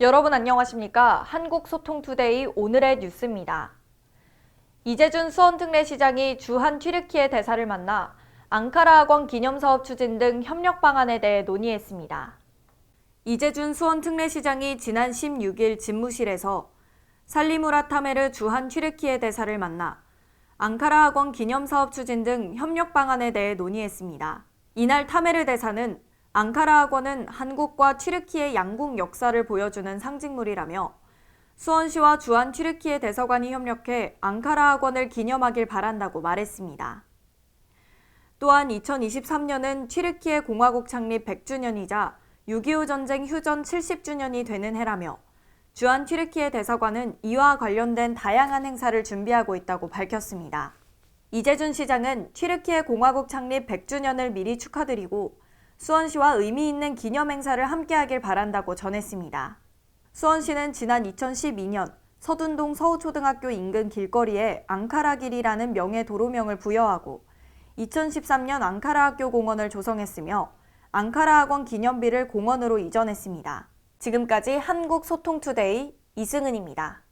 여러분 안녕하십니까? 한국소통투데이 오늘의 뉴스입니다. 이재준 수원특례 시장이 주한 튀르키예 대사를 만나 앙카라 학원 기념사업 추진 등 협력 방안에 대해 논의했습니다. 이재준 수원특례 시장이 지난 16일 집무실에서 살리무라 타메르 주한 튀르키예 대사를 만나 앙카라 학원 기념사업 추진 등 협력 방안에 대해 논의했습니다. 이날 타메르 대사는 앙카라 학원은 한국과 튀르키예 양국 역사를 보여주는 상징물이라며 수원시와 주한 튀르키예 대사관이 협력해 앙카라 학원을 기념하길 바란다고 말했습니다. 또한 2023년은 튀르키예 공화국 창립 100주년이자 6.25 전쟁 휴전 70주년이 되는 해라며 주한 튀르키예 대사관은 이와 관련된 다양한 행사를 준비하고 있다고 밝혔습니다. 이재준 시장은 튀르키예 공화국 창립 100주년을 미리 축하드리고 수원시와 의미 있는 기념 행사를 함께하길 바란다고 전했습니다. 수원시는 지난 2012년 서둔동 서우초등학교 인근 길거리에 앙카라길이라는 명예 도로명을 부여하고 2013년 앙카라 학교 공원을 조성했으며 앙카라 학원 기념비를 공원으로 이전했습니다. 지금까지 한국소통투데이 이승은입니다.